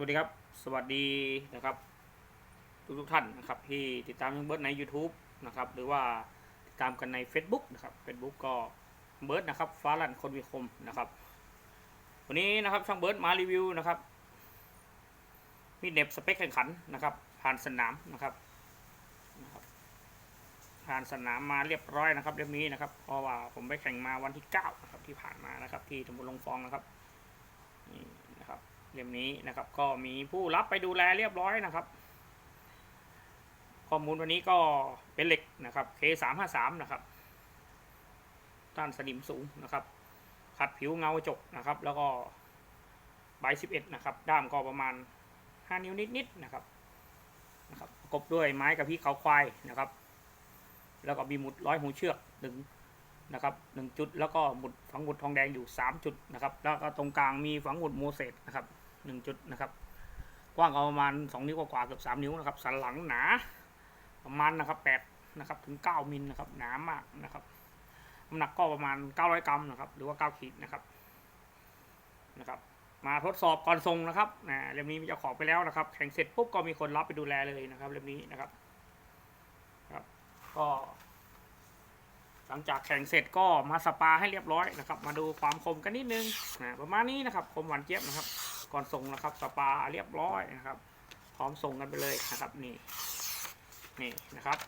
วัสดีครับ สวัสดีนะครับ ทุกทุกท่านนะครับที่ติดตามช่องเบิร์ดใน YouTube นะครับหรือว่าติดตามกันใน Facebook นะครับ Facebook ก็เบิร์ดนะครับฟ้าลั่นคนมีคมนะครับ วันนี้นะครับช่องเบิร์ดมารีวิวนะครับมีเน็บสเปคแข่งขันนะครับ ผ่านสนามนะครับนะครับ ผ่านสนามมาเรียบร้อยนะครับเล่มนี้นะครับเพราะว่าผมไปแข่งมาวันที่9นะครับที่ผ่านมานะครับที่ตำบลลงฟองนะครับนี่นะครับ เล่มนี้นะครับ ก็มีผู้รับไปดูแลเรียบร้อยนะครับ ข้อมูลวันนี้ก็เป็นเหล็กนะครับ K353 นะครับต้านสนิมสูงนะครับ ขัดผิวเงาจกนะครับ แล้วก็ใบ11 นะครับ ด้ามก็ประมาณ 5 นิ้วนิดๆนะครับนะครับประกบด้วยไม้กระพี่เขาควายนะครับ แล้วก็มีหมุดร้อยหูเชือกหนึ่ง นะครับหนึ่งจุดแล้วก็หมุดฝังหมุดทองแดงอยู่สามจุดนะครับ แล้วก็ตรงกลางมีฝังหมุดโมเสสนะครับหนึ่งจุดนะครับ กว้างประมาณสองนิ้วกว่าเกือบสามนิ้วนะครับ สันหลังหนาประมาณนะครับแปดนะครับถึงเก้ามิลนะครับหนามากนะครับน้ำหนักก็ประมาณเก้าร้อยกรัมนะครับ หรือว่าเก้าขีดนะครับนะครับมาทดสอบก่อนส่งนะครับนะเล่มนี้มีเจ้าของไปแล้วนะครับ แข่งเสร็จปุ๊บก็มีคนรับไปดูแลเลยนะครับเล่มนี้นะครับ ครับ ก็ หลังจากแข่งเสร็จก็มาสปาให้เรียบร้อยนะครับ มาดูความคมกันนิดนึงนะประมาณนี้นะครับคมหวานเจี๊ยบนะครับ ก่อนส่งนะครับสปาเรียบร้อยนะครับ พร้อมส่งกันไปเลยนะครับนี่นี่นะครับ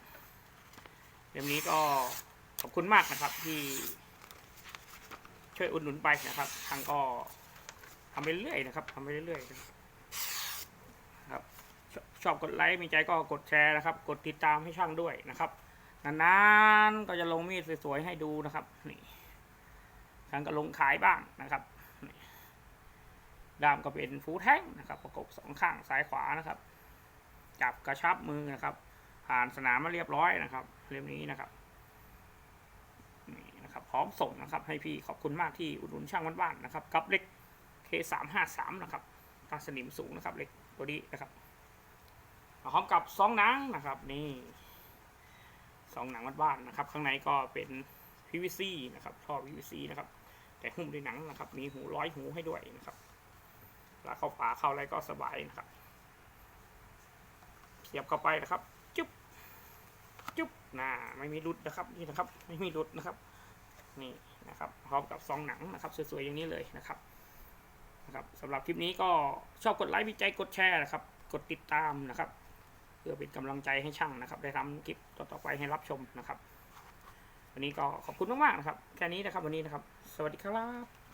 เล่มนี้ก็ขอบคุณมากนะครับที่ช่วยอุดหนุนไปนะครับ ทางก็ทำไปเรื่อยนะครับทำไปเรื่อยๆนะครับชอบชอบกดไลค์มีใจก็กดแชร์นะครับ กดติดตามให้ช่างด้วยนะครับ นานๆก็จะลงมีดสวยๆให้ดูนะครับนี่ทางก็ลงขายบ้างนะครับนี่ด้ามก็เป็นฟูแท่งนะครับ ประกบสองข้างซ้ายขวานะครับ จับกระชับมือนะครับ ผ่านสนามมาเรียบร้อยนะครับ เล่มนี้นะครับนี่นะครับ พร้อมส่งนะครับ ให้พี่ขอบคุณมากที่อุดหนุนช่างบ้านๆนะครับกับเล็ก K353 นะครับตาสนิมสูงนะครับเล็กตัวนี้นะครับพร้อมกับซองนังนะครับนี่ สองหนังบ้านๆนะครับ ข้างในก็เป็น PVC นะครับท่อ PVC นะครับ แต่หุ้มด้วยหนังนะครับ มีหูร้อยหูให้ด้วยนะครับแล้วเข้าฝาเข้าอะไรก็สบายนะครับเสียบเข้าไปนะครับจุ๊บจุ๊บน่าไม่มีรุดนะครับนี่นะครับ ไม่มีรุดนะครับ นี่นะครับพร้อมกับซองหนังนะครับ สวยๆอย่างนี้เลยนะครับนะครับสำหรับคลิปนี้ก็ชอบกดไลค์มีใจกดแชร์นะครับ กดติดตามนะครับ เพื่อเป็นกำลังใจให้ช่างนะครับ ได้ทำคลิปต่อๆไปให้รับชมนะครับ วันนี้ก็ขอบคุณมากๆนะครับ แค่นี้นะครับวันนี้นะครับ สวัสดีครับ